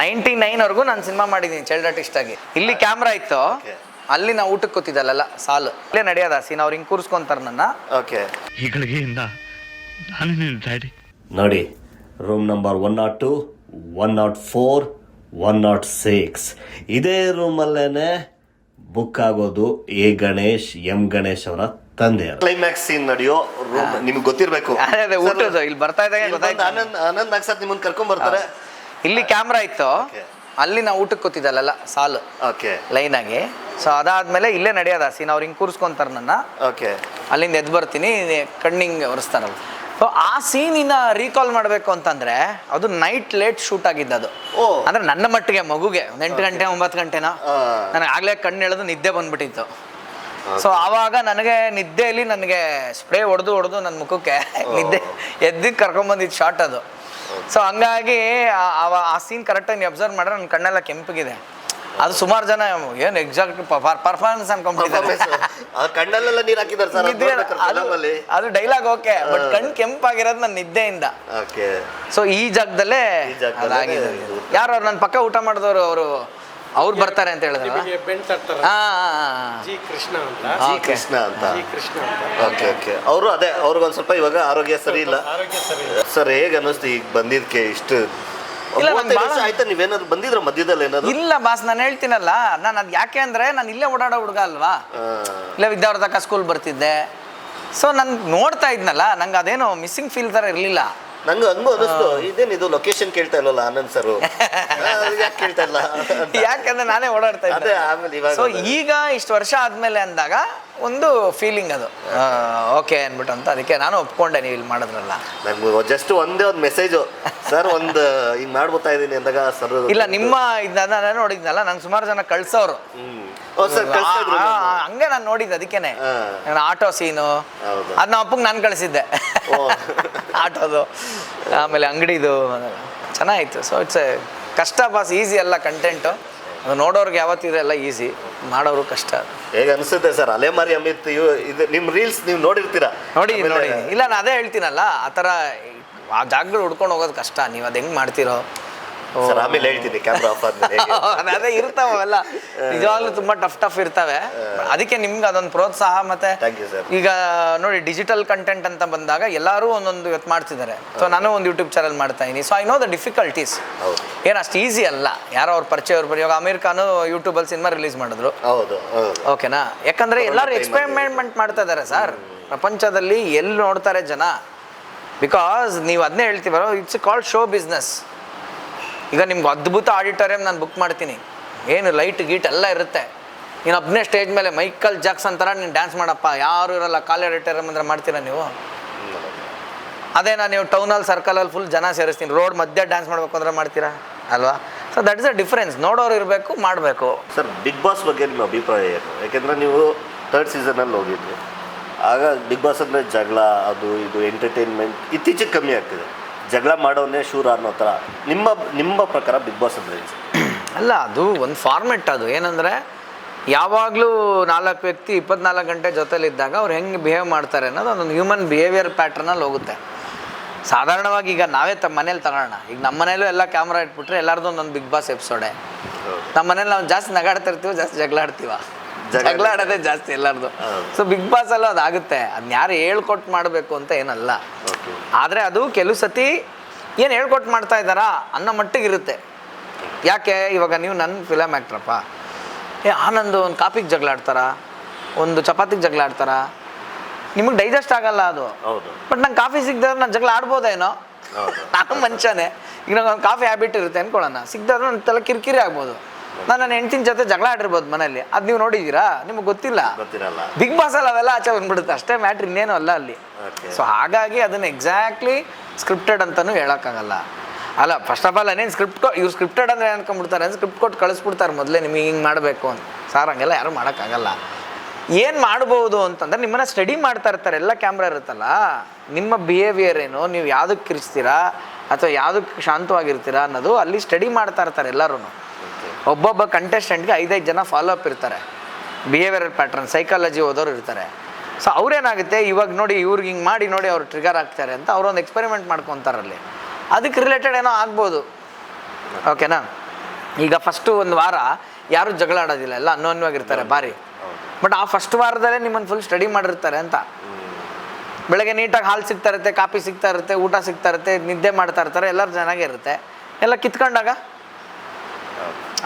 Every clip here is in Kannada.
ನೈಂಟಿ ನೈನ್ವರೆಗೂ ನಾನು ಸಿನಿಮಾ ಮಾಡಿದ್ದೀನಿ ಚೈಲ್ಡ್ ಆರ್ಟಿಸ್ಟ್ ಆಗಿ. ಇಲ್ಲಿ ಕ್ಯಾಮ್ರಾ ಇತ್ತು. ಅಲ್ಲಿ ನಾವು ಊಟಕ್ಕೆ ಕೂತಿದ್ದಲ್ಲ ಸಾಲು. ಇಲ್ಲೇ ನಡೆಯೋದ ಸೀನ್ ಅವ್ರು ಹಿಂಗೆ ಕೂರಿಸ್ಕೊಂತಾರೆ ನನ್ನ. ಓಕೆ ನಾನು ಡ್ಯಾಡಿ. ನೋಡಿ. Room number one nought two one nought four one nought six ಇದೇ ರೂಮಲ್ಲೇನೆ ಬುಕ್ ಆಗೋದು ಎ ಗಣೇಶ್ ಎಂ ಗಣೇಶ್ ಅವರ ತಂದೆ ಕ್ಲೈಮ್ಯಾಕ್ಸ್ ಸೀನ್ ನಡೆಯೋ ರೂಮ್ ನಿಮ್ಗೆ ಗೊತ್ತಿರಬೇಕು. ಅದೇ ಅದೇ ಊಟದ್ದು. ಇಲ್ಲಿ ಬರ್ತಾ ಇದ್ದಾಗ ಗೊತ್ತಾಯ್ತು. ಆನಂದ್ ಆನಂದ್ ನಾಗ್ಸತ್ ನಿಮ್ಮನ್ನ ಕರ್ಕೊಂಡ್ ಬರ್ತಾರೆ. ಇಲ್ಲಿ ಕ್ಯಾಮ್ರಾ ಇತ್ತು. ಅಲ್ಲಿ ನಾವು ಊಟಕ್ಕೆ ಕೂತಿದ್ದಲ್ಲ ಸಾಲು. ಓಕೆ ಆಗಿ. ಸೊ ಅದಾದ್ಮೇಲೆ ಇಲ್ಲೇ ನಡೆಯೋದ ಸೀನ್ ಅವ್ರು ಹಿಂಗೆ ಕೂರಿಸ್ಕೊಂತಾರೆ ನನ್ನ ಓಕೆ ಅಲ್ಲಿಂದ ಎದ್ದು ಬರ್ತೀನಿ ಕಣ್ಣಿಂಗ್ ಒರೆಸ್ತಾರಲ್ಲ ಸೊ ಆ ಸೀನಿನ ರೀಕಾಲ್ ಮಾಡಬೇಕು ಅಂತಂದ್ರೆ ಅದು ನೈಟ್ ಲೇಟ್ ಶೂಟ್ ಆಗಿದ್ದದು. ಓ. ಅಂದ್ರೆ ನನ್ನ ಮಟ್ಟಿಗೆ ಮಗುಗೆ. ಒಂದು ಎಂಟು ಗಂಟೆ ಒಂಬತ್ತು ಗಂಟೆನೋ. ನನಗೆ ಆಗ್ಲೇ ಕಣ್ಣು ಎಳೆದು ನಿದ್ದೆ ಬಂದ್ಬಿಟ್ಟಿತ್ತು. ಸೊ ಆವಾಗ ನನಗೆ ನಿದ್ದೆಯಲ್ಲಿ ನನಗೆ ಸ್ಪ್ರೇ ಹೊಡೆದು ಹೊಡೆದು ನನ್ನ ಮುಖಕ್ಕೆ ನಿದ್ದೆ ಎದ್ದು ಕರ್ಕೊಂಬಂದಿದ್ದು ಶಾರ್ಟ್ ಅದು. ಸೊ ಹಂಗಾಗಿ ಆ- ಸೀನ್ ಕರೆಕ್ಟಾಗಿ ನೀವು ಅಬ್ಸರ್ವ್ ಮಾಡಿದ್ರೆ ನನ್ನ ಕಣ್ಣೆಲ್ಲ ಕೆಂಪಗಿದೆ. ಅದು ಸುಮಾರು ಜನ ಏನು ಎಕ್ಸಾಕ್ಟ್ ಪರ್ಫಾರ್ಮೆನ್ಸ್ ಅನ್ಕೊಂಡ್ಬಿಟ್ಟಿದ್ದಾರೆ ಆ ಕಣ್ಣಲ್ಲೆಲ್ಲ ನೀರು ಹಾಕಿದ್ದಾರೆ ಸರ್ ಅದು ಡೈಲಾಗ್ ಓಕೆ ಬಟ್ ಕಣ್ ಕೆಂಪಾಗಿರೋದು ನನ್ನ ನಿದ್ದೆಯಿಂದ. ಓಕೆ ಸೊ ಈ ಜಾಗದಲ್ಲೇ ಈ ಜಾಗದಲ್ಲೇ ಯಾರು ಅವ್ರು ನನ್ನ ಪಕ್ಕ ಊಟ ಮಾಡಿದವರು ಅವರು? ಅವ್ರು ಬರ್ತಾರೆ ಅಂತ ಹೇಳಿದ್ರು ನಿಮಗೆ ಬೆನ್ ತಟ್ತಾರ ಹಾ ಜಿ ಕೃಷ್ಣ ಅಂತ. G okay Krishna. ಅಂತ. ಜಿ ಕೃಷ್ಣ ಅಂತ. Okay okay. ಅವರು ಅದೇ ಅವ್ರಿಗೊಂದ್ ಸ್ವಲ್ಪ ಇವಾಗ ಆರೋಗ್ಯ ಸರಿ ಇಲ್ಲ. ಆರೋಗ್ಯ ಸರಿ ಇಲ್ಲ. ಸರ್ ಹೇಗೆ ಅನ್ನಿಸ್ತು ಈಗ ಬಂದಿದ್ಕೆ ಇಷ್ಟು? ಇಲ್ಲ, ಮೂವತ್ತೈದು ನಂಗ್ ವರ್ಷ ಭಾಳ- ಆಯ್ತಾ ನೀವೇನಾದ್ರು ಬಂದಿದ್ರ ಮಧ್ಯದಲ್ಲಿ ಏನಾದ್ರು? ಇಲ್ಲ ಬಾಸ್ ನಾನು ಹೇಳ್ತೀನಲ್ಲ. ನಾನು ಅದು ಯಾಕೆ ಅಂದ್ರೆ ನಾನು ಇಲ್ಲೇ ಓಡಾಡೋ ಹುಡುಗ ಅಲ್ವಾ? ಇಲ್ಲ ಇಲ್ಲೇ ವಿದ್ಯಾವರ್ಧಕ ಸ್ಕೂಲ್ ಬರ್ತಿದ್ದೆ. ಸೊ ನಾನು ನೋಡ್ತಾ ಇದ್ನಲ್ಲ ನಂಗೆ ಅದೇನೋ ಮಿಸ್ಸಿಂಗ್ ಫೀಲ್ ಥರ ಇರಲಿಲ್ಲ. ನಂಗೆ ಹಂಗೂ ಅನಿಸ್ತು ಇದೇನು ಇದು ಲೊಕೇಶನ್ ಕೇಳ್ತಾ ಇಲ್ಲಲ್ಲ ಆನಂದ್ ಸರ್? ಯಾಕೆ ಕೇಳ್ತಾ ಇಲ್ಲ. ಯಾಕಂದ್ರೆ ನಾನೇ ಓಡಾಡ್ತಾ ಇದ್ದೆ. ಆಮೇಲೆ ಇವಾಗ ಸೊ ಈಗ ಇಷ್ಟು ವರ್ಷ ಆದ್ಮೇಲೆ ಅಂದಾಗ ಒಂದು ಫೀಲಿಂಗ್ ಅದು. ಓಕೆ ಅಂದ್ಬಿಟ್ಟು ಅಂತ. ಅದಕ್ಕೆ ನಾನು ಒಪ್ಕೊಂಡೆ ನೀವು ಇಲ್ಲಿ ಮಾಡಿದ್ರಲ್ಲ. ನಂಗೆ ಜಸ್ಟ್ ಒಂದೇ ಒಂದು ಮೆಸೇಜು ಸರ್ ಒಂದು ಈಗ ಮಾಡ್ಬೋತಾ ಇದ್ದೀನಿ ಅಂದಾಗ ಸರ್ ಇಲ್ಲ ನಿಮ್ಮ ಇದನ್ನ ನಾನು ನೋಡಿದ್ನಲ್ಲ ನಂಗೆ ಸುಮಾರು ಜನ ಕಳ್ಸೋರು. ಸರ್ ಕಳ್ಸ್ತಾ ಆ, ಆ, ಹಂಗೆ ನಾನು ನೋಡಿದ್ದು ಅದಕ್ಕೇನೆ. ಹಾ. ನಾನು ಆಟೋ ಸೀನು. ಹೌದು. ಅದನ್ನ ಅಪ್ಪಗೆ ನಾನು ಕಳಿಸಿದ್ದೆ. ಓ. ಆಟೋದು. ಆಮೇಲೆ ಅಂಗಡಿದು. ಚೆನ್ನಾಗಿತ್ತು. ಸೊ ಇಟ್ಸ್ ಕಷ್ಟ ಬಾಸ್ ಈಸಿ ಅಲ್ಲ ಕಂಟೆಂಟು ಅದು ನೋಡೋರ್ಗೆ ಯಾವತ್ತಿದೆ ಎಲ್ಲ ಈಸಿ ಮಾಡೋರು ಕಷ್ಟ. ಹೇಗೆ ಅನಿಸುತ್ತೆ ಸರ್? ಅಲೆಮಾರಿ ಅಮಿತ್ ಇವ್ ಇದು ನಿಮ್ ರೀಲ್ಸ್ ನೀವು ನೋಡಿರ್ತೀರಾ? ನೋಡಿ ಆಮೇಲೆ- ನೋಡಿ. ಇಲ್ಲ ನಾನು ಅದೇ ಹೇಳ್ತೀನಲ್ಲ ಆ ಥರ ಆ ಜಾಗಗಳು ಹುಡ್ಕೊಂಡು ಹೋಗೋದು ಕಷ್ಟ. ನೀವು ಅದು ಹೆಂಗೆ ಮಾಡ್ತೀರೋ. ಸರ್ ಆಮೇಲೆ ಹೇಳ್ತೀನಿ ಕ್ಯಾಮ್ರಾ ಆಫ್ ಆದ್ಮೇಲೆ. ಅದೇ ಇರ್ತಾವೆ ಅವೆಲ್ಲ ನಿಜವಾಗ್ಲೂ ತುಂಬಾ ಟಫ್ ಟಫ್ ಇರ್ತವೆ. ಅದಕ್ಕೆ ನಿಮ್ಗೆ ಅದೊಂದು ಪ್ರೋತ್ಸಾಹ ಮತ್ತೆ. ಈಗ ನೋಡಿ ಡಿಜಿಟಲ್ ಕಂಟೆಂಟ್ ಅಂತ ಬಂದಾಗ ಎಲ್ಲರೂ ಒಂದೊಂದು ಇವತ್ತು ಮಾಡ್ತಿದ್ದಾರೆ. ಸೊ ನಾನು ಒಂದು ಯೂಟ್ಯೂಬ್ ಚಾನಲ್ ಮಾಡ್ತಾ ಇದೀನಿ so I know the difficulties ಏನ ಅಷ್ಟು ಈಸಿ ಅಲ್ಲ. ಯಾರೋ ಅವ್ರ ಪರಿಚಯ ಅವ್ರು ಬರೀ ಇವಾಗ ಅಮೀರ್ ಖಾನು ಯೂಟ್ಯೂಬಲ್ಲಿ ಸಿನಿಮಾ ರಿಲೀಸ್ ಮಾಡಿದ್ರು. ಹೌದು ಓಕೆನಾ ಯಾಕಂದ್ರೆ ಎಲ್ಲರೂ ಎಕ್ಸ್ಪೆರಿಮೆಂಟ್ ಮಾಡ್ತಾ ಇದ್ದಾರೆ ಸರ್ ಪ್ರಪಂಚದಲ್ಲಿ ಎಲ್ಲಿ ನೋಡ್ತಾರೆ ಜನ? ಬಿಕಾಸ್ ನೀವು ಅದನ್ನೇ ಹೇಳ್ತೀವಲ್ಲ ಇಟ್ಸ್ ಕಾಲ್ಡ್ ಶೋ ಬಿಸ್ನೆಸ್ ಈಗ ನಿಮ್ಗೆ ಅದ್ಭುತ ಆಡಿಟೋರಿಯಂ ನಾನು ಬುಕ್ ಮಾಡ್ತೀನಿ. ಏನು ಲೈಟ್ ಗೀಟ್ ಎಲ್ಲ ಇರುತ್ತೆ. ನೀನು ಒಬ್ಬನೇ ಸ್ಟೇಜ್ ಮೇಲೆ ಮೈಕಲ್ ಜಾಕ್ಸನ್ ಥರ ನೀನು ಡ್ಯಾನ್ಸ್ ಮಾಡಪ್ಪ. ಯಾರು ಇರಲ್ಲ ಕಾಲ್ ಆಡಿಟೋರಿಯಂ ಅಂದ್ರೆ ಮಾಡ್ತೀರಾ ನೀವು? ಅದೇ ನಾನು ನೀವು ಟೌನಲ್ಲಿ ಸರ್ಕಲಲ್ಲಿ ಫುಲ್ ಜನ ಸೇರಿಸ್ತೀನಿ. ರೋಡ್ ಮಧ್ಯೆ ಡ್ಯಾನ್ಸ್ ಮಾಡಬೇಕು ಅಂದ್ರೆ ಮಾಡ್ತೀರಾ? ಅಲ್ವಾ? So that is a difference ನೋಡೋರು ಇರಬೇಕು, ಮಾಡಬೇಕು. ಸರ್ ಬಿಗ್ ಬಾಸ್ ಬಗ್ಗೆ ನಿಮ್ಮ ಅಭಿಪ್ರಾಯ ಏನು? ಯಾಕೆಂದ್ರೆ ನೀವು ಥರ್ಡ್ ಸೀಸನಲ್ಲಿ ಹೋಗಿದ್ರಿ. ಆಗ ಬಿಗ್ ಬಾಸ್ ಅಂದರೆ ಜಗಳ, ಅದು ಇದು ಎಂಟರ್ಟೈನ್ಮೆಂಟ್ ಇತ್ತೀಚೆಗೆ ಕಮ್ಮಿ ಆಗ್ತಿದೆ. ಜಗಳ ಮಾಡೋನೇ ಶೂರ ಅನ್ನೋ ಥರ ನಿಮ್ಮ ನಿಮ್ಮ ಪ್ರಕಾರ ಬಿಗ್ ಬಾಸ್ ಅಂದರೆ ಅಲ್ಲ ಅದು ಒಂದು ಫಾರ್ಮೆಟ್ ಅದು. ಏನಂದರೆ ಯಾವಾಗಲೂ ನಾಲ್ಕು ವ್ಯಕ್ತಿ ಇಪ್ಪತ್ನಾಲ್ಕು ಗಂಟೆ ಜೊತೆಲಿದ್ದಾಗ ಅವ್ರು ಹೆಂಗೆ ಬಿಹೇವ್ ಮಾಡ್ತಾರೆ ಅನ್ನೋದು ಅದೊಂದು ಹ್ಯೂಮನ್ ಬಿಹೇವಿಯರ್ ಪ್ಯಾಟ್ರನಲ್ಲಿ ಹೋಗುತ್ತೆ. ಸಾಧಾರಣವಾಗಿ ಈಗ ನಾವೇ ತಮ್ಮ ಮನೇಲಿ ತಗೋಣ ಈಗ ನಮ್ಮ ಮನೇಲೂ ಎಲ್ಲ ಕ್ಯಾಮ್ರಾ ಇಟ್ಬಿಟ್ರೆ ಎಲ್ಲರದ್ದು ಒಂದೊಂದು ಬಿಗ್ ಬಾಸ್ ಎಪಿಸೋಡೆ ನಮ್ಮ ಮನೇಲಿ ನಾವು ಜಾಸ್ತಿ ನಗಾಡ್ತಿರ್ತೀವಿ ಜಾಸ್ತಿ ಜಗಳ ಆಡ್ತೀವ ಜಗಳ. ಆಡೋದೆ ಜಾಸ್ತಿ ಎಲ್ಲಾರ್ದು. ಸೊ ಬಿಗ್ ಬಾಸ್ ಅಲ್ಲೂ ಅದಾಗುತ್ತೆ. ಅದನ್ನ ಯಾರು ಹೇಳ್ಕೊಟ್ಟು ಮಾಡಬೇಕು ಅಂತ ಏನಲ್ಲ. ಆದರೆ ಅದು ಕೆಲವು ಸತಿ ಏನು ಹೇಳ್ಕೊಟ್ಟು ಮಾಡ್ತಾ ಇದ್ದಾರಾ ಅನ್ನೋ ಮಟ್ಟಿಗಿರುತ್ತೆ. ಯಾಕೆ? ಇವಾಗ ನೀವು ನನ್ನ ಫಿಲಮ್ ಆ್ಯಕ್ಟ್ರಪ್ಪ ಏ ಆನಂದ್ ಒಂದು ಕಾಫಿಗೆ ಜಗಳ ಆಡ್ತಾರ ಒಂದು ಚಪಾತಿಗೆ ಜಗಳ ಆಡ್ತಾರ ನಿಮಗೆ ಡೈಜೆಸ್ಟ್ ಆಗಲ್ಲ ಅದು. ಬಟ್ ನಂಗೆ ಕಾಫಿ ಸಿಗ್ದಾದ್ರೆ ನಾನು ಜಗಳ ಆಡ್ಬೋದೇನೋ ನಾನು ಮನುಷ್ಯನೇ ಈಗ ನಂಗೆ ಒಂದು ಕಾಫಿ ಹ್ಯಾಬಿಟ್ ಇರುತ್ತೆ ಅನ್ಕೊಳ್ಳೋಣ. ಸಿಗ್ದಾದ್ರೆ ನನ್ನ ತಲೆ ಕಿರಿಕಿರಿ ಆಗ್ಬೋದು. ನಾನು ನನ್ನ ಹೆಂಡ್ತಿನ ಜೊತೆ ಜಗಳ ಆಡಿರ್ಬೋದು ಮನೆಯಲ್ಲಿ. ಅದು ನೀವು ನೋಡಿದ್ದೀರಾ? ನಿಮಗೆ ಗೊತ್ತಿಲ್ಲ. ಗೊತ್ತಿರಲ್ಲ. ಬಿಗ್ ಬಾಸ್ ಅಲ್ಲಿ ಅವೆಲ್ಲ ಆಚೆ ಬಂದ್ಬಿಡುತ್ತೆ. ಅಷ್ಟೇ ಮ್ಯಾಟ್ರ್ ಇನ್ನೇನು ಅಲ್ಲ ಅಲ್ಲಿ. ಸೊ ಹಾಗಾಗಿ ಅದನ್ನ ಎಕ್ಸಾಕ್ಟ್ಲಿ ಸ್ಕ್ರಿಪ್ಟೆಡ್ ಅಂತಲೂ ಹೇಳೋಕ್ಕಾಗಲ್ಲ. ಅಲ್ಲ ಫಸ್ಟ್ ಆಫ್ ಆಲ್ ಏನೇನು ಸ್ಕ್ರಿಪ್ಟ್ ಇವ್ರು ಸ್ಕ್ರಿಪ್ಟೆಡ್ ಅಂದ್ರೆ ಅನ್ಕೊಂಡ್ಬಿಡ್ತಾರೆ? ಸ್ಕ್ರಿಪ್ಟ್ ಕೊಟ್ಟು ಕಳಿಸ್ಬಿಡ್ತಾರೆ ಮೊದಲೇ ನಿಮಗೆ ಹಿಂಗೆ ಮಾಡಬೇಕು ಅಂತ. ಸಾರ್ ಹಂಗೆಲ್ಲ ಯಾರು ಮಾಡೋಕ್ಕಾಗಲ್ಲ. ಏನು ಮಾಡ್ಬೋದು ಅಂತಂದ್ರೆ ನಿಮ್ಮನ್ನ ಸ್ಟಡಿ ಮಾಡ್ತಾ ಇರ್ತಾರೆ. ಎಲ್ಲ ಕ್ಯಾಮ್ರಾ ಇರುತ್ತಲ್ಲ. ನಿಮ್ಮ ಬಿಹೇವಿಯರ್ ಏನು? ನೀವು ಯಾವುದಕ್ಕೆ ಕಿರಿಸ್ತೀರಾ ಅಥವಾ ಯಾವುದಕ್ಕೆ ಶಾಂತವಾಗಿರ್ತೀರಾ ಅನ್ನೋದು ಅಲ್ಲಿ ಸ್ಟಡಿ ಮಾಡ್ತಾ ಇರ್ತಾರೆ ಎಲ್ಲರೂ ಒಬ್ಬೊಬ್ಬ ಕಂಟೆಸ್ಟೆಂಟ್ಗೆ ಐದೈದು ಜನ ಫಾಲೋ ಅಪ್ ಇರ್ತಾರೆ. ಬಿಹೇವಿಯರಲ್ ಪ್ಯಾಟ್ರನ್ ಸೈಕಾಲಜಿ ಓದೋರು ಇರ್ತಾರೆ. ಸೊ ಅವ್ರೇನಾಗುತ್ತೆ? ಇವಾಗ ನೋಡಿ ಇವ್ರಿಗೆ ಹಿಂಗೆ ಮಾಡಿ ನೋಡಿ ಅವ್ರು ಟ್ರಿಗರ್ ಆಗ್ತಾರೆ ಅಂತ ಅವರೊಂದು ಎಕ್ಸ್ಪೆರಿಮೆಂಟ್ ಮಾಡ್ಕೊತಾರಲ್ಲಿ. ಅದಕ್ಕೆ ರಿಲೇಟೆಡ್ ಏನೋ ಆಗ್ಬೋದು. ಓಕೆನಾ ಈಗ ಫಸ್ಟು ಒಂದು ವಾರ ಯಾರು ಜಗಳ ಆಡೋದಿಲ್ಲ ಎಲ್ಲ ಅನ್ಯೋನ್ಯವಾಗಿರ್ತಾರೆ ಬಾರಿ ಬಟ್ ಆ ಫಸ್ಟ್ ವಾರದಲ್ಲೇ ನಿಮ್ಮನ್ನು ಫುಲ್ ಸ್ಟಡಿ ಮಾಡಿರ್ತಾರೆ ಅಂತ. ಬೆಳಗ್ಗೆ ನೀಟಾಗಿ ಹಾಲು ಸಿಗ್ತಾ ಇರುತ್ತೆ ಕಾಫಿ ಸಿಗ್ತಾ ಇರುತ್ತೆ ಊಟ ಸಿಗ್ತಾ ಇರುತ್ತೆ ನಿದ್ದೆ ಮಾಡ್ತಾ ಇರ್ತಾರೆ ಎಲ್ಲರೂ ಚೆನ್ನಾಗೇ ಇರುತ್ತೆ ಎಲ್ಲ ಕಿತ್ಕೊಂಡಾಗ?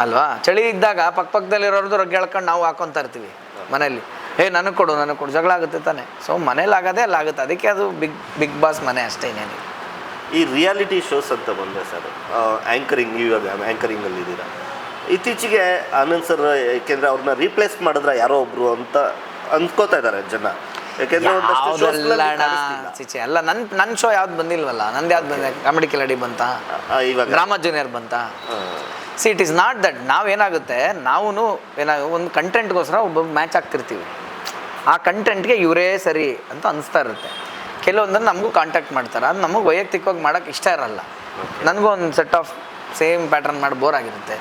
ಅಲ್ವಾ? ಚಳಿ ಇದ್ದಾಗ ಪಕ್ಕ ಪಕ್ಕದಲ್ಲಿರೋರ್ದು ರಗ್ಗೆ ಎಳ್ಕೊಂಡು ನಾವು ಹಾಕೊತಾ ಇರ್ತೀವಿ ಮನೇಲಿ ಏ ನನಗೆ ಕೊಡು ನನಗೆ ಕೊಡು. ಜಗಳ ಆಗುತ್ತೆ ತಾನೆ. ಸೊ ಮನೇಲಿ ಆಗೋದೇ ಅಲ್ಲಿ ಆಗುತ್ತೆ. ಅದಕ್ಕೆ ಅದು ಬಿಗ್ ಬಿಗ್ ಬಾಸ್ ಮನೆ ಅಷ್ಟೇ ಇನ್ನೇನು ಈ ರಿಯಾಲಿಟಿ ಶೋಸ್ ಅಂತ ಬಂದೆ ಸರ್. ಆ್ಯಂಕರಿಂಗ್ ನೀವು ಇವಾಗ ಆ್ಯಂಕರಿಂಗಲ್ಲಿ ಇದ್ದೀರಾ. ಇತ್ತೀಚೆಗೆ ಆನಂದ್ ಸರ್ ಏಕೆಂದರೆ ಅವ್ರನ್ನ ರೀಪ್ಲೇಸ್ ಮಾಡಿದ್ರೆ ಯಾರೋ ಒಬ್ರು ಅಂತ ಅಂದ್ಕೋತಾ ಇದ್ದಾರೆ ಜನ. ಚಿಚೆ ಅಲ್ಲ ನನ್ನ ನನ್ನ ಶೋ ಯಾವ್ದು ಬಂದಿಲ್ವಲ್ಲ? ನಂದು ಯಾವ್ದು ಬಂದೆ ಕಾಮಿಡಿ ಕಿಲಾಡಿ ಬಂತಾ? ಇವಾಗ? ರಾಮ ಜೂನಿಯರ್ ಬಂತಾ? See it is not that ನಾವೇನಾಗುತ್ತೆ ನಾವು ಏನಾಗ ಒಂದು ಕಂಟೆಂಟ್ಗೋಸ್ಕರ ಒಬ್ಬ ಮ್ಯಾಚ್ ಆಗ್ತಿರ್ತೀವಿ. ಆ ಕಂಟೆಂಟ್ಗೆ ಇವರೇ ಸರಿ ಅಂತ ಅನಿಸ್ತಾ ಇರುತ್ತೆ. ಕೆಲವೊಂದನ್ನು ನಮಗೂ ಕಾಂಟ್ಯಾಕ್ಟ್ ಮಾಡ್ತಾರೆ. ಅದು ನಮಗೆ ವೈಯಕ್ತಿಕವಾಗಿ ಮಾಡೋಕ್ಕೆ ಇಷ್ಟ ಇರಲ್ಲ. ನನಗೂ ಒಂದು ಸೆಟ್ ಆಫ್ ಸೇಮ್ ಪ್ಯಾಟರ್ನ್ ಮಾಡಿ ಬೋರ್ ಆಗಿರುತ್ತೆ.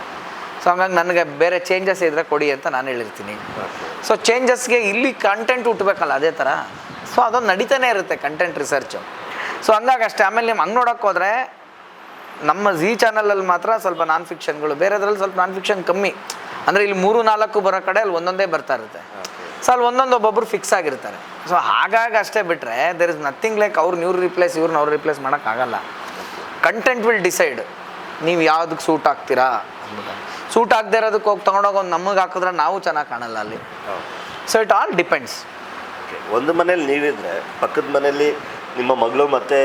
ಸೊ ಹಂಗಾಗಿ ನನಗೆ ಬೇರೆ ಚೇಂಜಸ್ ಇದ್ದರೆ ಕೊಡಿ ಅಂತ ನಾನು ಹೇಳಿರ್ತೀನಿ. ಸೊ ಚೇಂಜಸ್ಗೆ ಇಲ್ಲಿ ಕಂಟೆಂಟ್ ಹುಟ್ಟಬೇಕಲ್ಲ ಅದೇ ಥರ ಸೊ ಅದೊಂದು ನಡೀತಾನೆ ಇರುತ್ತೆ ಕಂಟೆಂಟ್ ರಿಸರ್ಚು ಸೊ ಹಂಗಾಗಿ ಅಷ್ಟೇ. ಆಮೇಲೆ ನಿಮ್ಮ ಹಂಗೆ ನೋಡೋಕ್ಕೋದ್ರೆ ಹೋದರೆ ನಮ್ಮ ಝೀ ಚಾನಲಲ್ಲಿ ಮಾತ್ರ ಸ್ವಲ್ಪ ನಾನ್ ಫಿಕ್ಷನ್ಗಳು ಬೇರೆದ್ರಲ್ಲಿ ಸ್ವಲ್ಪ ನಾನ್ ಫಿಕ್ಷನ್ ಕಮ್ಮಿ. ಅಂದರೆ ಇಲ್ಲಿ ಮೂರು, ನಾಲ್ಕು ಬರೋ ಕಡೆ ಅಲ್ಲಿ ಒಂದೊಂದೇ ಬರ್ತಾ ಇರುತ್ತೆ. ಸೊ ಅಲ್ಲಿ ಒಂದೊಂದು ಒಬ್ಬೊಬ್ರು ಫಿಕ್ಸ್ ಆಗಿರ್ತಾರೆ. ಸೊ ಹಾಗಾಗಿ ಅಷ್ಟೇ ಬಿಟ್ಟರೆ ದೇರ್ ಇಸ್ ನಥಿಂಗ್ ಲೈಕ್ ಅವ್ರು ಇವ್ರು ರಿಪ್ಲೇಸ್ ಇವ್ರನ್ನ ಅವ್ರು ರಿಪ್ಲೇಸ್ ಮಾಡೋಕ್ಕಾಗಲ್ಲ ಕಂಟೆಂಟ್ ವಿಲ್ ಡಿಸೈಡ್ ನೀವು ಯಾವುದಕ್ಕೆ ಸೂಟ್ ಆಗ್ತೀರಾ ಸೂಟ್ ಆಗದೆ ಇರೋದಕ್ಕೆ ಹೋಗಿ ತೊಗೊಂಡೋಗಿ ನಮಗೆ ಹಾಕಿದ್ರೆ ನಾವು ಚೆನ್ನಾಗಿ ಕಾಣಲ್ಲ ಅಲ್ಲಿ. So it all depends. ಒಂದು ಮನೇಲಿ ನೀವಿದ್ರೆ ಪಕ್ಕದ ಮನೇಲಿ ನಿಮ್ಮ ಮಗಳು ಮತ್ತೆ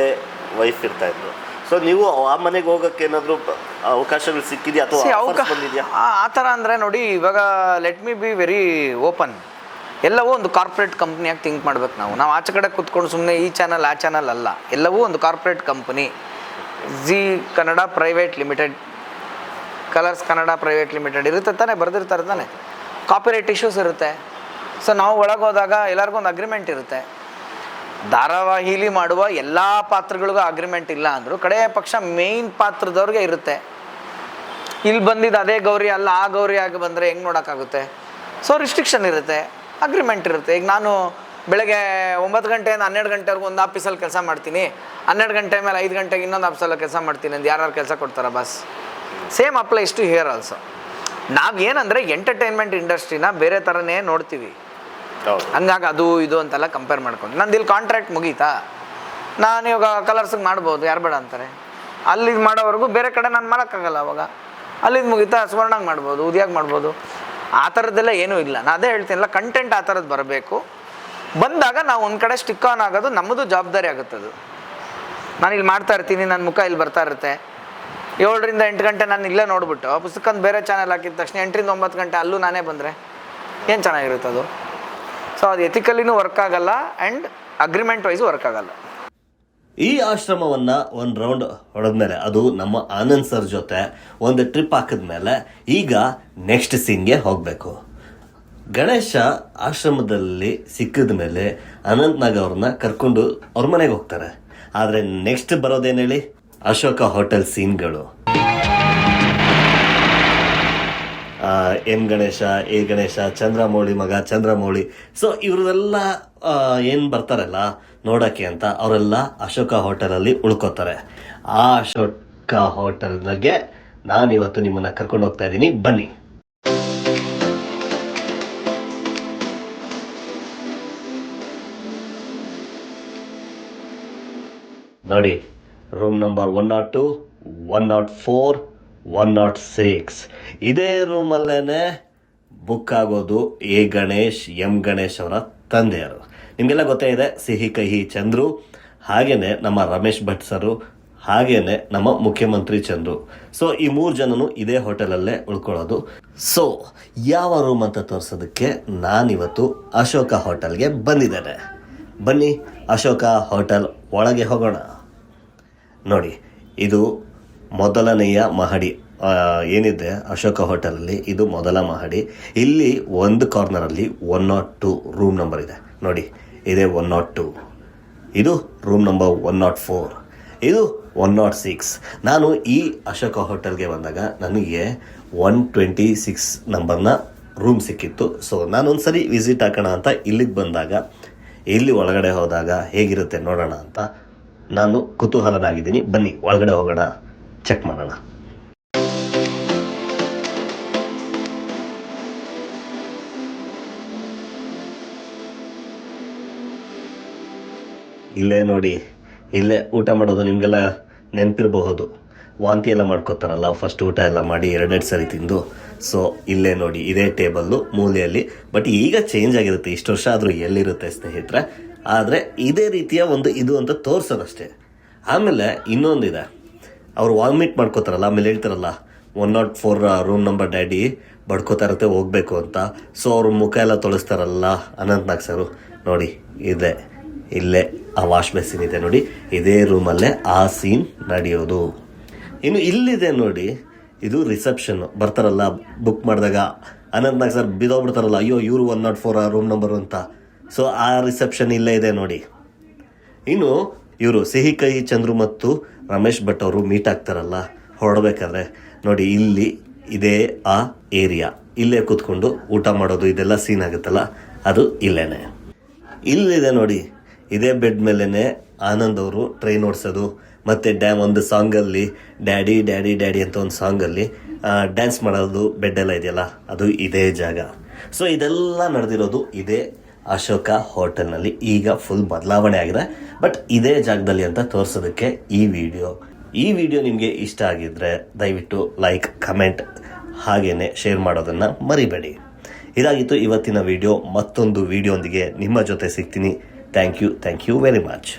ವೈಫ್ ಇರ್ತಾ ಇದ್ರು. ಸೊ ನೀವು ಆ ಮನೆಗೆ ಹೋಗಕ್ಕೆ ಏನಾದರೂ ಅವಕಾಶಗಳು ಸಿಕ್ಕಿದೆಯಾ ಅಥವಾ ಬಂದಿದೆಯಾ? ಆ ಆ ಥರ ಅಂದರೆ ನೋಡಿ ಇವಾಗ let me be very open ಎಲ್ಲವೂ ಒಂದು ಕಾರ್ಪೊರೇಟ್ ಕಂಪ್ನಿಯಾಗಿ ಥಿಂಕ್ ಮಾಡ್ಬೇಕು ನಾವು. ನಾವು ಆಚೆ ಕಡೆ ಕೂತ್ಕೊಂಡು ಸುಮ್ಮನೆ ಈ ಚಾನಲ್ ಆ ಚಾನಲ್ ಅಲ್ಲ. ಎಲ್ಲವೂ ಒಂದು corporate company Zee Kannada private limited Colors Kannada private limited ಇರುತ್ತೆ ತಾನೇ ಬರೆದಿರ್ತಾರೆ ತಾನೆ. ಕಾಪಿರೈಟ್ ಇಶ್ಯೂಸ್ ಇರುತ್ತೆ. ಸೊ ನಾವು ಒಳಗೆ ಹೋದಾಗ ಎಲ್ಲರಿಗೂ ಒಂದು ಅಗ್ರಿಮೆಂಟ್ ಇರುತ್ತೆ. ಧಾರಾವಾಹಿಲಿ ಮಾಡುವ ಎಲ್ಲ ಪಾತ್ರಗಳಿಗೂ ಅಗ್ರಿಮೆಂಟ್ ಇಲ್ಲ ಅಂದರೂ, ಕಡೆಯ ಪಕ್ಷ ಮೇಯ್ನ್ ಪಾತ್ರದವ್ರಿಗೆ ಇರುತ್ತೆ. ಇಲ್ಲಿ ಬಂದಿದ್ದು ಅದೇ ಗೌರಿ ಅಲ್ಲ, ಆ ಗೌರಿ ಆಗಿ ಬಂದರೆ ಹೆಂಗೆ ನೋಡೋಕ್ಕಾಗುತ್ತೆ? ಸೊ ರಿಸ್ಟ್ರಿಕ್ಷನ್ ಇರುತ್ತೆ ಅಗ್ರಿಮೆಂಟ್ ಇರುತ್ತೆ. ಈಗ ನಾನು ಬೆಳಗ್ಗೆ ಒಂಬತ್ತು ಗಂಟೆಯಿಂದ ಹನ್ನೆರಡು ಗಂಟೆವರೆಗೂ ಒಂದು ಆಫೀಸಲ್ಲಿ ಕೆಲಸ ಮಾಡ್ತೀನಿ. ಹನ್ನೆರಡು ಗಂಟೆ ಮೇಲೆ ಐದು ಗಂಟೆಗೆ ಇನ್ನೊಂದು ಆಫೀಸಲ್ಲಿ ಕೆಲಸ ಮಾಡ್ತೀನಿ ಅಂತ ಯಾರು ಕೆಲಸ ಕೊಡ್ತಾರ bus same applies to here also ನಾವು ಏನಂದರೆ ಎಂಟರ್ಟೈನ್ಮೆಂಟ್ ಇಂಡಸ್ಟ್ರಿನ ಬೇರೆ ಥರನೇ ನೋಡ್ತೀವಿ. ಹಂಗಾಗಿ ಅದು ಇದು ಅಂತೆಲ್ಲ ಕಂಪೇರ್ ಮಾಡ್ಕೊಂಡು. ನಂದು ಇಲ್ಲಿ ಕಾಂಟ್ರಾಕ್ಟ್ ಮುಗೀತಾ? ನಾನು ಇವಾಗ ಕಲರ್ಸಿಗೆ ಮಾಡ್ಬೋದು, ಯಾರು ಬೇಡ ಅಂತಾರೆ? ಅಲ್ಲಿಗೆ ಮಾಡೋವರೆಗೂ ಬೇರೆ ಕಡೆ ನಾನು ಮಾಡೋಕ್ಕಾಗಲ್ಲ ಅವಾಗ. ಅಲ್ಲಿಗೆ ಮುಗೀತಾ, ಸುವರ್ಣಂಗೆ ಮಾಡ್ಬೋದು, ಉದ್ಯಾಗ ಮಾಡ್ಬೋದು. ಆ ಥರದ್ದೆಲ್ಲ ಏನೂ ಇಲ್ಲ. ನಾನು ಅದೇ ಹೇಳ್ತೀನಲ್ಲ ಕಂಟೆಂಟ್ ಆ ಥರದ್ದು ಬರಬೇಕು. ಬಂದಾಗ ನಾವು ಒಂದು ಕಡೆ ಸ್ಟಿಕ್ ಆನ್ ಆಗೋದು ನಮ್ಮದು ಜವಾಬ್ದಾರಿ ಆಗುತ್ತದು ನಾನು ಇಲ್ಲಿ ಮಾಡ್ತಾ ಇರ್ತೀನಿ ನನ್ನ ಮುಖ ಇಲ್ಲಿ ಬರ್ತಾ ಇರುತ್ತೆ. ಏಳರಿಂದ ಎಂಟು ಗಂಟೆ ನಾನು ಇಲ್ಲೇ ನೋಡ್ಬಿಟ್ಟು ಪುಸ್ತಕ ಬೇರೆ ಚಾನಲ್ ಹಾಕಿದ ತಕ್ಷಣ ಎಂಟರಿಂದ ಒಂಬತ್ತು ಗಂಟೆ ಅಲ್ಲೂ ನಾನೇ ಬಂದರೆ ಏನು ಚೆನ್ನಾಗಿರುತ್ತೆ ಅದು? ಸೊ ಅದು ಎಥಿಕಲಿನೂ ವರ್ಕ್ ಆಗಲ್ಲ ಆ್ಯಂಡ್ ಅಗ್ರಿಮೆಂಟ್ ವೈಸ್ ವರ್ಕ್ ಆಗಲ್ಲ. ಈ ಆಶ್ರಮವನ್ನ ಒಂದು ರೌಂಡ್ ಹೊಡೆದ್ಮೇಲೆ ಅದು ನಮ್ಮ ಆನಂದ್ ಸರ್ ಜೊತೆ ಒಂದು ಟ್ರಿಪ್ ಹಾಕಿದ್ಮೇಲೆ ಈಗ ನೆಕ್ಸ್ಟ್ ಸೀನ್ಗೆ ಹೋಗಬೇಕು. ಗಣೇಶ ಆಶ್ರಮದಲ್ಲಿ ಸಿಕ್ಕಿದ ಮೇಲೆ ಅನಂತ್ ನಾಗ್ ಅವ್ರನ್ನ ಕರ್ಕೊಂಡು ಅವ್ರ ಮನೆಗೆ ಹೋಗ್ತಾರೆ. ಆದರೆ ನೆಕ್ಸ್ಟ್ ಬರೋದೇನು ಹೇಳಿ? ಅಶೋಕ ಹೋಟೆಲ್ ಸೀನ್ಗಳು ಎಂ ಗಣೇಶ, ಎ ಗಣೇಶ, ಚಂದ್ರಮೌಳಿ ಮಗ, ಚಂದ್ರಮೌಳಿ. ಸೊ ಇವರೆಲ್ಲ ಏನು ಬರ್ತಾರಲ್ಲ, ನೋಡೋಕ್ಕೆ ಅಂತ ಅವರೆಲ್ಲ ಅಶೋಕ ಹೋಟೆಲಲ್ಲಿ ಉಳ್ಕೋತಾರೆ. ಆ ಅಶೋಕ ಹೋಟೆಲ್ಗೆ ನಾನಿವತ್ತು ನಿಮ್ಮನ್ನು ಕರ್ಕೊಂಡು ಹೋಗ್ತಾ ಇದ್ದೀನಿ. ಬನ್ನಿ. ನೋಡಿ room number one nought two one nought four one nought six ಇದೇ ರೂಮಲ್ಲೇ ಬುಕ್ ಆಗೋದು ಎ ಗಣೇಶ್, ಎಂ ಗಣೇಶ್ ಅವರ ತಂದೆಯರು. ನಿಮಗೆಲ್ಲ ಗೊತ್ತೇ ಇದೆ, ಸಿಹಿ ಕಹಿ ಚಂದ್ರು ಹಾಗೆಯೇ ನಮ್ಮ ರಮೇಶ್ ಭಟ್ ಸರು, ಹಾಗೇನೆ ನಮ್ಮ ಮುಖ್ಯಮಂತ್ರಿ ಚಂದ್ರು. ಸೊ ಈ ಮೂರು ಜನನು ಇದೇ ಹೋಟೆಲಲ್ಲೇ ಉಳ್ಕೊಳ್ಳೋದು. ಸೊ ಯಾವ ರೂಮ್ ಅಂತ ತೋರಿಸೋದಕ್ಕೆ ನಾನಿವತ್ತು ಅಶೋಕ ಹೋಟೆಲ್ಗೆ ಬಂದಿದ್ದೇನೆ. ಬನ್ನಿ, ಅಶೋಕ ಹೋಟೆಲ್ ಒಳಗೆ ಹೋಗೋಣ. ನೋಡಿ, ಇದು ಮೊದಲನೆಯ ಮಹಡಿ ಏನಿದೆ? ಅಶೋಕ ಹೋಟೆಲಲ್ಲಿ ಇದು ಮೊದಲ ಮಹಡಿ. ಇಲ್ಲಿ ಒಂದು ಕಾರ್ನರಲ್ಲಿ one nought two room number ಇದೆ. ನೋಡಿ, ಇದೆ ಒನ್ ನಾಟ್ ಟು ಇದು room number one nought four ಇದು ಒನ್ ನಾಟ್ ಸಿಕ್ಸ್ ನಾನು ಈ ಅಶೋಕ ಹೋಟೆಲ್ಗೆ ಬಂದಾಗ ನನಗೆ ಒನ್ ಟ್ವೆಂಟಿ ಸಿಕ್ಸ್ ನಂಬರ್ನ ರೂಮ್ ಸಿಕ್ಕಿತ್ತು. ಸೊ ನಾನೊಂದು ಸರಿ ವಿಸಿಟ್ ಹಾಕೋಣ ಅಂತ ಇಲ್ಲಿಗೆ ಬಂದಾಗ, ಇಲ್ಲಿ ಒಳಗಡೆ ಹೋದಾಗ ಹೇಗಿರುತ್ತೆ ನೋಡೋಣ ಅಂತ ನಾನು ಕುತೂಹಲನಾಗಿದ್ದೀನಿ. ಬನ್ನಿ, ಒಳಗಡೆ ಹೋಗೋಣ. ಚೆಕ್ ಮಾಡೋಣ. ಇಲ್ಲೇ ನೋಡಿ, ಇಲ್ಲೇ ಊಟ ಮಾಡೋದು ನಿಮಗೆಲ್ಲ ನೆನಪಿರಬಹುದು. ವಾಂತಿ ಎಲ್ಲ ಮಾಡ್ಕೋತಾರಲ್ಲ ಫಸ್ಟ್ ಊಟ ಎಲ್ಲ ಮಾಡಿ ಎರಡೆರಡು ಸರಿ ತಿಂದು. ಸೊ ಇಲ್ಲೇ ನೋಡಿ, ಇದೇ ಟೇಬಲ್ಲು ಮೂಲೆಯಲ್ಲಿ. ಬಟ್ ಈಗ ಚೇಂಜ್ ಆಗಿರುತ್ತೆ, ಇಷ್ಟು ವರ್ಷ ಆದರೂ ಎಲ್ಲಿರುತ್ತೆ ಸ್ನೇಹಿತರೆ? ಆದರೆ ಇದೇ ರೀತಿಯ ಒಂದು ಇದು ಅಂತ ತೋರಿಸೋದಷ್ಟೇ. ಆಮೇಲೆ ಇನ್ನೊಂದಿದೆ. ಅವ್ರು ವಾಮಿಟ್ ಮಾಡ್ಕೋತಾರಲ್ಲ, ಆಮೇಲೆ ಹೇಳ್ತಾರಲ್ಲ one nought four room number daddy ಬಡ್ಕೋತಾ ಇರುತ್ತೆ, ಹೋಗ್ಬೇಕು ಅಂತ. ಸೊ ಅವ್ರ ಮುಖ ಎಲ್ಲ ತೊಳಸ್ತಾರಲ್ಲ, ಅನಂತನಾಗ್ ಸರು. ನೋಡಿ ಇದೆ ಇಲ್ಲೇ, ಆ ವಾಶ್ ಬೇಸಿನ್ ಇದೆ ನೋಡಿ, ಇದೇ ರೂಮಲ್ಲೇ ಆ ಸೀನ್ ನಡೆಯೋದು. ಇನ್ನು ಇಲ್ಲಿದೆ ನೋಡಿ, ಇದು ರಿಸೆಪ್ಷನ್ ಬರ್ತಾರಲ್ಲ ಬುಕ್ ಮಾಡಿದಾಗ ಅನಂತ್ನಾಗ್ ಸರ್ ಬಿದೋಗ್ಬಿಡ್ತಾರಲ್ಲ ಅಯ್ಯೋ, ಇವರು one nought four room number ಅಂತ. ಸೊ ಆ ರಿಸೆಪ್ಷನ್ ಇಲ್ಲೇ ಇದೆ ನೋಡಿ. ಇನ್ನು ಇವರು ಸಿಹಿ ಕೈ ಚಂದ್ರು ಮತ್ತು ರಮೇಶ್ ಭಟ್ ಅವರು ಮೀಟ್ ಆಗ್ತಾರಲ್ಲ, ಹೊರಡಬೇಕಾದ್ರೆ ನೋಡಿ ಇಲ್ಲಿ ಇದೇ ಆ ಏರಿಯಾ ಇಲ್ಲೇ ಕೂತ್ಕೊಂಡು ಊಟ ಮಾಡೋದು ಇದೆಲ್ಲ ಸೀನ್ ಆಗುತ್ತಲ್ಲ, ಅದು ಇಲ್ಲೇ ಇಲ್ಲಿದೆ ನೋಡಿ, ಇದೇ ಬೆಡ್ ಮೇಲೇ ಆನಂದ್ ಅವರು ಟ್ರೈನ್ ಓಡಿಸೋದು, ಮತ್ತು ಡ್ಯಾಮ್ ಒಂದು ಸಾಂಗಲ್ಲಿ ಡ್ಯಾಡಿ ಡ್ಯಾಡಿ ಡ್ಯಾಡಿ ಅಂತ ಒಂದು ಸಾಂಗಲ್ಲಿ ಡ್ಯಾನ್ಸ್ ಮಾಡೋದು ಬೆಡ್ ಎಲ್ಲ ಇದೆಯಲ್ಲ, ಅದು ಇದೇ ಜಾಗ. ಸೊ ಇದೆಲ್ಲ ನಡೆದಿರೋದು ಇದೇ ಅಶೋಕ ಹೋಟೆಲ್ನಲ್ಲಿ ಈಗ ಫುಲ್ ಬದಲಾವಣೆ ಆಗಿದೆ. ಬಟ್ ಇದೇ ಜಾಗದಲ್ಲಿ ಅಂತ ತೋರಿಸೋದಕ್ಕೆ ಈ ವಿಡಿಯೋ ಈ ವಿಡಿಯೋ ನಿಮಗೆ ಇಷ್ಟ ಆಗಿದ್ರೆ ದಯವಿಟ್ಟು ಲೈಕ್ ಕಮೆಂಟ್ ಹಾಗೇನೆ ಶೇರ್ ಮಾಡೋದನ್ನು ಮರಿಬೇಡಿ. ಇದಾಗಿತ್ತು ಇವತ್ತಿನ ವಿಡಿಯೋ ಮತ್ತೊಂದು ವಿಡಿಯೋಂದಿಗೆ ನಿಮ್ಮ ಜೊತೆ ಸಿಗ್ತೀನಿ. Thank you thank you very much